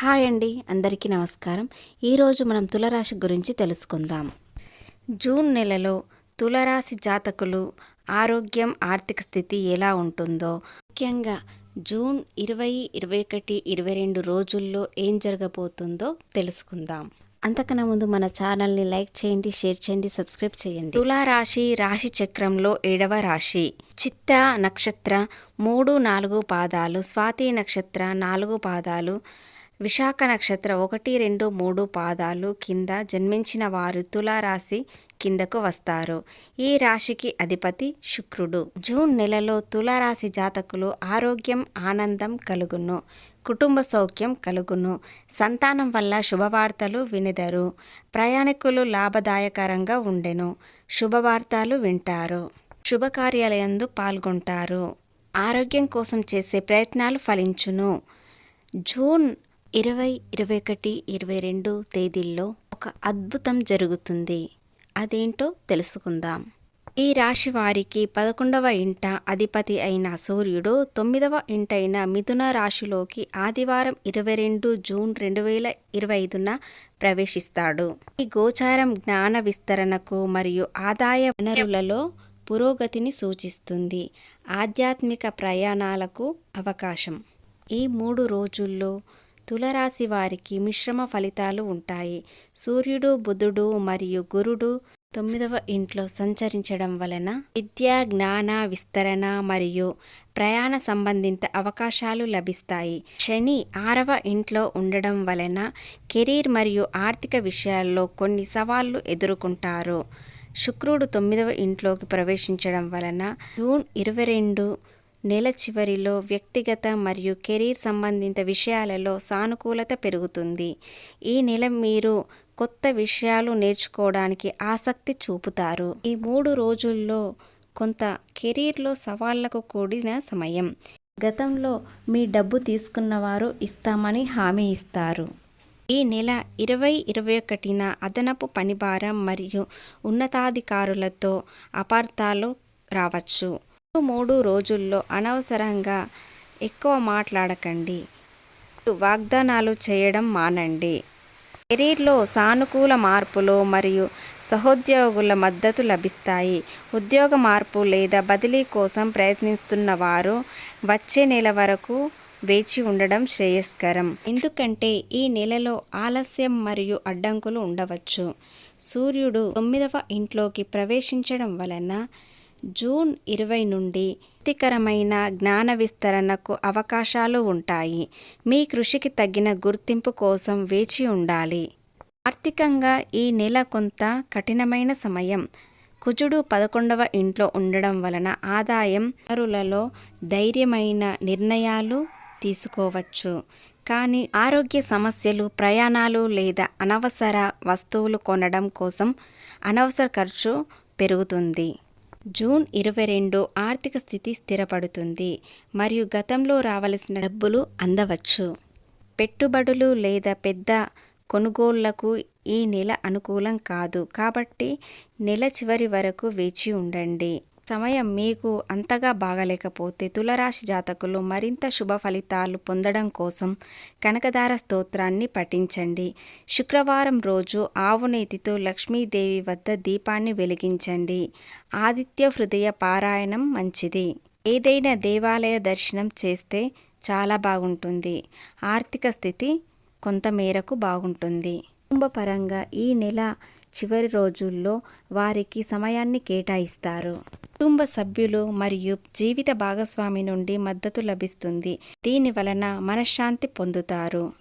Hi అండి అందరికీ నమస్కారం. ఈరోజు మనం తులరాశి గురించి తెలుసుకుందాం. జూన్ నెలలో తులరాశి జాతకులు ఆరోగ్యం ఆర్థిక స్థితి ఎలా ఉంటుందో ముఖ్యంగా జూన్ ఇరవై ఇరవై ఒకటి ఇరవై రెండు రోజుల్లో ఏం జరగబోతుందో తెలుసుకుందాం. అంతకన్నా ముందు మన ఛానల్ని లైక్ చేయండి షేర్ చేయండి సబ్స్క్రైబ్ చేయండి. తులారాశి రాశి చక్రంలో ఏడవ రాశి. చిత్త నక్షత్ర మూడు నాలుగు పాదాలు స్వాతి నక్షత్ర నాలుగు పాదాలు విశాఖ నక్షత్ర ఒకటి రెండు మూడు పాదాలు కింద జన్మించిన వారు తులారాశి కిందకు వస్తారు. ఈ రాశికి అధిపతి శుక్రుడు. జూన్ నెలలో తులారాశి జాతకులు ఆరోగ్యం ఆనందం కలుగును. కుటుంబ సౌఖ్యం కలుగును. సంతానం వల్ల శుభవార్తలు వినిదరు. ప్రయాణికులు లాభదాయకరంగా ఉండెను. శుభవార్తలు వింటారు. శుభకార్యాలయందు పాల్గొంటారు. ఆరోగ్యం కోసం చేసే ప్రయత్నాలు ఫలించును. జూన్ ఇరవై ఇరవై ఒకటి ఇరవై రెండు తేదీల్లో ఒక అద్భుతం జరుగుతుంది. అదేంటో తెలుసుకుందాం. ఈ రాశి వారికి పదకొండవ ఇంట అధిపతి అయిన సూర్యుడు తొమ్మిదవ ఇంటైన మిథున రాశిలోకి ఆదివారం ఇరవై రెండు జూన్ రెండు వేల ఇరవై ఐదున ప్రవేశిస్తాడు. ఈ గోచారం జ్ఞాన విస్తరణకు మరియు ఆదాయ వనరులలో పురోగతిని సూచిస్తుంది. ఆధ్యాత్మిక ప్రయాణాలకు అవకాశం. ఈ మూడు రోజుల్లో తులరాశి వారికి మిశ్రమ ఫలితాలు ఉంటాయి. సూర్యుడు బుధుడు మరియు గురుడు తొమ్మిదవ ఇంట్లో సంచరించడం వలన విద్య జ్ఞాన విస్తరణ మరియు ప్రయాణ సంబంధిత అవకాశాలు లభిస్తాయి. శని ఆరవ ఇంట్లో ఉండడం వలన కెరీర్ మరియు ఆర్థిక విషయాల్లో కొన్ని సవాళ్ళు ఎదుర్కొంటారు. శుక్రుడు తొమ్మిదవ ఇంట్లోకి ప్రవేశించడం వలన జూన్ ఇరవై రెండు నెల చివరిలో వ్యక్తిగత మరియు కెరీర్ సంబంధిత విషయాలలో సానుకూలత పెరుగుతుంది. ఈ నెల మీరు కొత్త విషయాలు నేర్చుకోవడానికి ఆసక్తి చూపుతారు. ఈ మూడు రోజుల్లో కొంత కెరీర్లో సవాళ్ళకు కూడిన సమయం. గతంలో మీ డబ్బు తీసుకున్నవారు ఇస్తామని హామీ ఇస్తారు. ఈ నెల ఇరవై ఇరవై ఒకటిన అదనపు పనిభారం మరియు ఉన్నతాధికారులతో అపార్థాలు రావచ్చు. మూడు రోజుల్లో అనవసరంగా ఎక్కువ మాట్లాడకండి. వాగ్దానాలు చేయడం మానండి. కెరీర్లో సానుకూల మార్పులు మరియు సహోద్యోగుల మద్దతు లభిస్తాయి. ఉద్యోగ మార్పు లేదా బదిలీ కోసం ప్రయత్నిస్తున్న వారు వచ్చే నెల వరకు వేచి ఉండడం శ్రేయస్కరం. ఎందుకంటే ఈ నెలలో ఆలస్యం మరియు అడ్డంకులు ఉండవచ్చు. సూర్యుడు తొమ్మిదవ ఇంట్లోకి ప్రవేశించడం వలన జూన్ ఇరవై నుండి వృత్తికరమైన జ్ఞాన విస్తరణకు అవకాశాలు ఉంటాయి. మీ కృషికి తగిన గుర్తింపు కోసం వేచి ఉండాలి. ఆర్థికంగా ఈ నెల కొంత కఠినమైన సమయం. కుజుడు పదకొండవ ఇంట్లో ఉండడం వలన ఆదాయం వనరులలో ధైర్యమైన నిర్ణయాలు తీసుకోవచ్చు. కానీ ఆరోగ్య సమస్యలు ప్రయాణాలు లేదా అనవసర వస్తువులు కొనడం కోసం అనవసర ఖర్చు పెరుగుతుంది. జూన్ ఇరవై రెండు ఆర్థిక స్థితి స్థిరపడుతుంది. మరియు గతంలో రావలసిన డబ్బులు అందవచ్చు. పెట్టుబడులు లేదా పెద్ద కొనుగోళ్ళకు ఈ నెల అనుకూలం కాదు. కాబట్టి నెల చివరి వరకు వేచి ఉండండి. సమయం మీకు అంతగా బాగలేకపోతే తులరాశి జాతకులు మరింత శుభ ఫలితాలు పొందడం కోసం కనకదార స్తోత్రాన్ని పఠించండి. శుక్రవారం రోజు ఆవు నేతితో లక్ష్మీదేవి వద్ద దీపాన్ని వెలిగించండి. ఆదిత్య హృదయ పారాయణం మంచిది. ఏదైనా దేవాలయ దర్శనం చేస్తే చాలా బాగుంటుంది. ఆర్థిక స్థితి కొంతమేరకు బాగుంటుంది. కుటుంబపరంగా ఈ నెల చివరి రోజుల్లో వారికి సమయాన్ని కేటాయిస్తారు. కుటుంబ సభ్యులు మరియు జీవిత భాగస్వామి నుండి మద్దతు లభిస్తుంది. దీని వలన మనశ్శాంతి పొందుతారు.